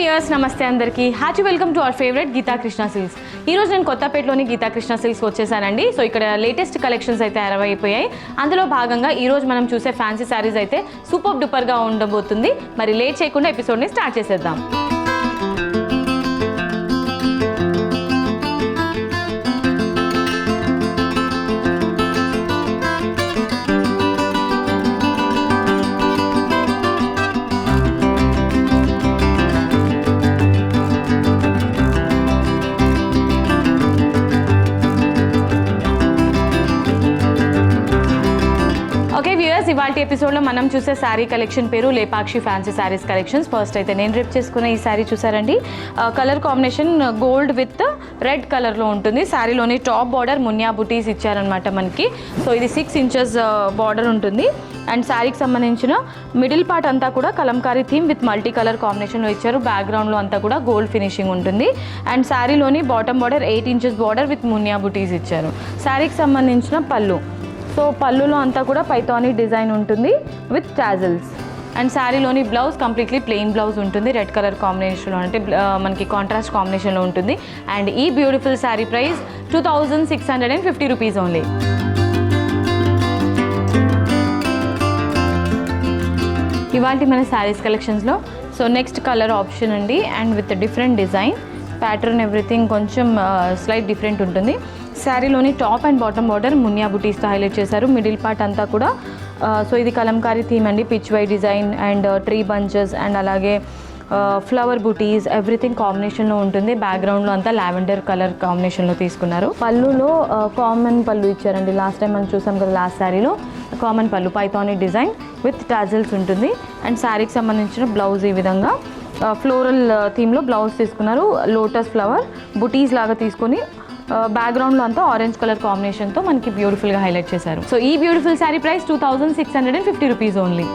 Weirs నమస్తే అందరికీ. Happy welcome to our favourite Geetha Krishna silks. ఈ రోజు నేను కొత్తపేటలోని గీతా కృష్ణ సిల్క్స్ వచ్చేసానండి. సో ఇక్కడ లేటెస్ట్ కలెక్షన్స్ అయితే అరవై అయిపోయాయి అందులో భాగంగా ఈ రోజు మనం చూసే ఫ్యాన్సీ శారీస్ అయితే సూపర్ డూపర్గా ఉండబోతుంది. మరి లేట్ చేయకుండా ఎపిసోడ్ని స్టార్ట్ చేసేద్దాం. వ్యూయర్స్ ఇవాళ ఎపిసోడ్లో మనం చూసే శారీ కలెక్షన్ పేరు Lepakshi fancy saris collections first అయితే నేను రిప్ చేసుకున్న ఈ శారీ చూసారండి. Colour combination gold with red కలర్లో ఉంటుంది. శారీలోని టాప్ బార్డర్ మున్యా బుటీస్ ఇచ్చారనమాట మనకి. సో ఇది సిక్స్ ఇంచెస్ బార్డర్ ఉంటుంది. అండ్ శారీకి సంబంధించిన మిడిల్ పార్ట్ అంతా కూడా Kalamkari theme with multi colour కాంబినేషన్లో ఇచ్చారు. బ్యాక్గ్రౌండ్లో అంతా కూడా గోల్డ్ ఫినిషింగ్ ఉంటుంది. And శారీలోని bottom border eight inches border with muniya బుటీస్ ఇచ్చారు. శారీకి సంబంధించిన పళ్ళు. సో పళ్ళులో అంతా కూడా పైథానీ డిజైన్ ఉంటుంది విత్ టాజిల్స్. అండ్ శారీలోని బ్లౌజ్ కంప్లీట్లీ ప్లెయిన్ బ్లౌజ్ ఉంటుంది. రెడ్ కలర్ కాంబినేషన్లో అంటే మనకి కాంట్రాస్ట్ కాంబినేషన్లో ఉంటుంది. అండ్ ఈ beautiful sari price two thousand six hundred and fifty rupees only. ఇవాళ మన శారీస్ కలెక్షన్స్లో సో నెక్స్ట్ కలర్ ఆప్షన్ అండి and with different design pattern everything కొంచెం స్లైట్ డిఫరెంట్ ఉంటుంది. శారీలోని top and bottom border muniya బుటీస్తో highlight చేశారు. మిడిల్ పార్ట్ అంతా కూడా so ఇది కలంకారీ థీమ్ అండి. Pichwai design and tree bunches and అలాగే ఫ్లవర్ బుటీస్ ఎవ్రీథింగ్ కాంబినేషన్లో ఉంటుంది. బ్యాక్గ్రౌండ్లో అంతా లావెండర్ కలర్ కాంబినేషన్లో తీసుకున్నారు. పళ్ళులో కామన్ పళ్ళు ఇచ్చారండి. లాస్ట్ టైం మనం చూసాం కదా లాస్ట్ శారీలో కామన్ పళ్ళు పైథానీ డిజైన్ విత్ టాజల్స్ ఉంటుంది. అండ్ శారీకి సంబంధించిన బ్లౌజ్ ఈ విధంగా ఫ్లోరల్ థీమ్లో బ్లౌజ్ తీసుకున్నారు. లోటస్ ఫ్లవర్ బుటీస్ లాగా తీసుకొని బ్యాక్గ్రౌండ్లో అంతా ఆరెంజ్ కలర్ కాంబినేషన్తో మనకి బ్యూటిఫుల్గా హైలైట్ చేశారు. సో ఈ beautiful sari price two thousand six hundred and fifty rupees only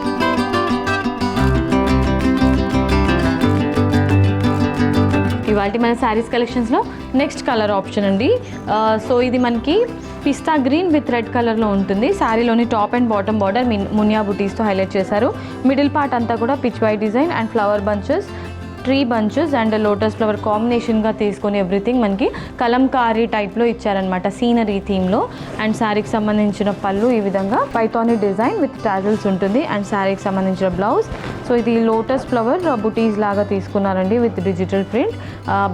ఇవాళ మన శారీస్ కలెక్షన్స్లో నెక్స్ట్ కలర్ ఆప్షన్ అండి. సో ఇది మనకి పిస్తా గ్రీన్ విత్ రెడ్ కలర్లో ఉంటుంది. శారీలోని top and bottom border muniya బుటీస్తో highlight చేశారు. మిడిల్ పార్ట్ అంతా కూడా Pichwai design and flower bunches tree bunches and lotus flower కాంబినేషన్గా తీసుకొని ఎవ్రీథింగ్ మనకి కలంకారీ టైప్లో ఇచ్చారనమాట సీనరీ థీమ్లో అండ్ శారీకి సంబంధించిన పళ్ళు ఈ విధంగా పైథానీ డిజైన్ విత్ టాజల్స్ ఉంటుంది. అండ్ శారీకి సంబంధించిన బ్లౌజ్. సో ఇది లోటస్ ఫ్లవర్ బుటీస్ లాగా తీసుకున్నారండి విత్ డిజిటల్ ప్రింట్.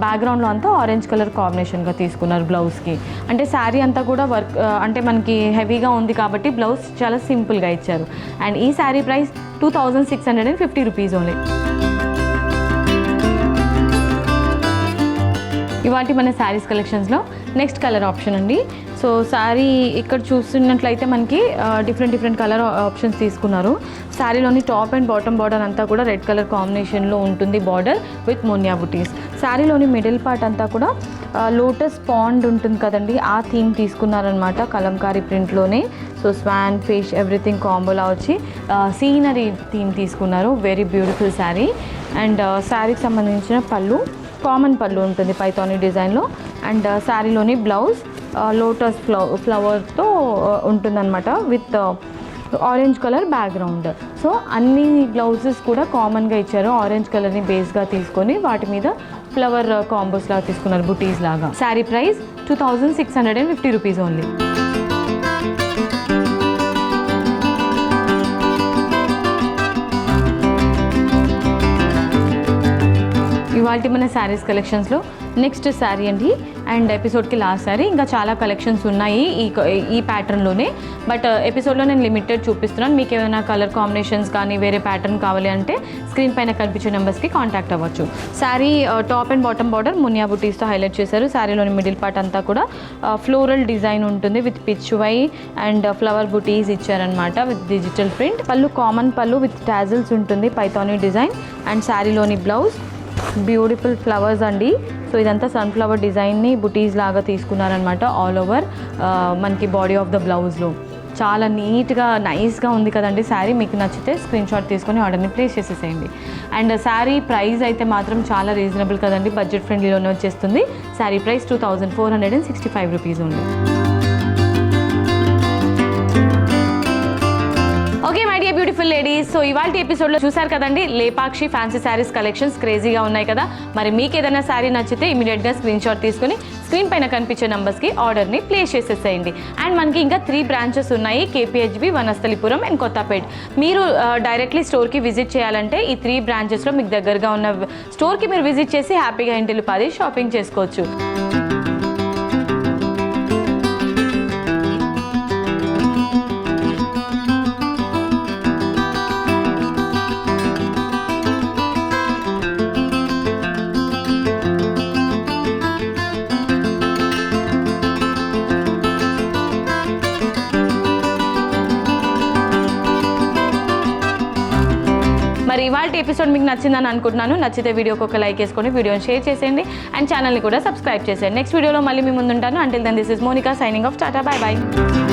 బ్యాక్గ్రౌండ్లో అంతా ఆరెంజ్ కలర్ కాంబినేషన్గా తీసుకున్నారు బ్లౌజ్కి అంటే శారీ అంతా కూడా వర్క్ అంటే మనకి హెవీగా ఉంది కాబట్టి బ్లౌజ్ చాలా సింపుల్గా ఇచ్చారు. అండ్ ఈ sari price two thousand six hundred and fifty rupees only. ఇవాటి మన శారీస్ కలెక్షన్స్లో నెక్స్ట్ కలర్ ఆప్షన్ అండి. సో శారీ ఇక్కడ చూస్తున్నట్లయితే మనకి డిఫరెంట్ డిఫరెంట్ కలర్ ఆప్షన్స్ తీసుకున్నారు. శారీలోని టాప్ అండ్ బాటమ్ బార్డర్ అంతా కూడా రెడ్ కలర్ కాంబినేషన్లో ఉంటుంది border with మోనియా buttis శారీలోని middle part అంతా కూడా లోటస్ పాండ్ ఉంటుంది కదండి ఆ థీమ్ తీసుకున్నారనమాట కలంకారీ ప్రింట్లోనే సో స్వాన్ ఫిష్ ఎవ్రీథింగ్ కాంబోలా వచ్చి సీనరీ థీమ్ తీసుకున్నారు. వెరీ బ్యూటిఫుల్ శారీ అండ్ శారీకి సంబంధించిన పళ్ళు కామన్ పళ్ళు ఉంటుంది పైథానీ డిజైన్లో అండ్ శారీలోని బ్లౌజ్ లోటస్ ఫ్లవ ఫ్లవర్తో ఉంటుందన్నమాట with orange colour background so అన్ని బ్లౌజెస్ కూడా కామన్గా ఇచ్చారు. ఆరెంజ్ కలర్ని బేస్గా తీసుకొని వాటి మీద ఫ్లవర్ కాంబోస్ uh, లాగా తీసుకున్నారు బుటీస్ లాగా. Sari price two thousand six hundred and fifty rupees only ఇవాళ మన శారీస్ కలెక్షన్స్లో నెక్స్ట్ శారీ అండి. అండ్ ఎపిసోడ్కి లాస్ట్ శారీ. ఇంకా చాలా కలెక్షన్స్ ఉన్నాయి ఈ ఈ ప్యాటర్న్లోనే బట్ ఎపిసోడ్లో నేను లిమిటెడ్ చూపిస్తున్నాను. మీకు ఏమైనా కలర్ కాంబినేషన్స్ కానీ వేరే ప్యాటర్న్ కావాలి అంటే స్క్రీన్ పైన కనిపించే నెంబర్స్కి కాంటాక్ట్ అవ్వచ్చు. Sari top and bottom border muniya బుటీస్తో highlight చేశారు. శారీలోని మిడిల్ పార్ట్ అంతా కూడా uh, ఫ్లోరల్ డిజైన్ ఉంటుంది with Pichwai and flower బుటీస్ ఇచ్చారనమాట విత్ డిజిటల్ ప్రింట్ పళ్ళు కామన్ పళ్ళు విత్ టాజిల్స్ ఉంటుంది పైథానీ డిజైన్ అండ్ శారీలోని బ్లౌజ్ బ్యూటిఫుల్ ఫ్లవర్స్ అండి. సో ఇదంతా సన్ఫ్లవర్ డిజైన్ని బుటీస్ లాగా తీసుకున్నారనమాట ఆల్ ఓవర్ మనకి బాడీ ఆఫ్ ద బ్లౌజ్లో. చాలా నీట్గా నైస్గా ఉంది కదండి శారీ. మీకు నచ్చితే స్క్రీన్ షాట్ తీసుకొని ఆర్డర్ని ప్లేస్ చేసేసేయండి. అండ్ శారీ ప్రైస్ అయితే మాత్రం చాలా రీజనబుల్ కదండి. బడ్జెట్ ఫ్రెండ్లీలోనే వచ్చేస్తుంది. Sari price two thousand four hundred and sixty five rupees ఉంది okay my dear beautiful ladies so ఇవాళ ఎపిసోడ్లో చూసారు కదండి లేపాక్షి ఫ్యాన్సీ శారీస్ కలెక్షన్స్ క్రేజీగా ఉన్నాయి కదా. మరి మీకు ఏదైనా శారీ నచ్చితే ఇమీడియట్గా స్క్రీన్ షాట్ తీసుకుని స్క్రీన్ పైన కనిపించే నంబర్స్కి ఆర్డర్ని ప్లేస్ చేసేసేయండి. అండ్ మనకి ఇంకా త్రీ బ్రాంచెస్ ఉన్నాయి కేపీహెచ్బి వనస్థలిపురం అండ్ కొత్తపేట్ మీరు డైరెక్ట్లీ స్టోర్కి విజిట్ చేయాలంటే ఈ త్రీ బ్రాంచెస్లో మీకు దగ్గరగా ఉన్న స్టోర్కి మీరు విజిట్ చేసి హ్యాపీగా ఇంటిల్లి పది షాపింగ్ చేసుకోవచ్చు. మరి ఇవాళ ఎపిసోడ్ మీకు నచ్చిందని అనుకుంటున్నాను. నచ్చితే వీడియోకి ఒక లైక్ వేసుకొని వీడియోని షేర్ చేసేయండి. అండ్ ఛానల్ని కూడా సబ్స్క్రైబ్ చేసేయండి. నెక్స్ట్ వీడియోలో మళ్ళీ మీ ముందుంటాను. Until then this is Monika signing off tata bye bye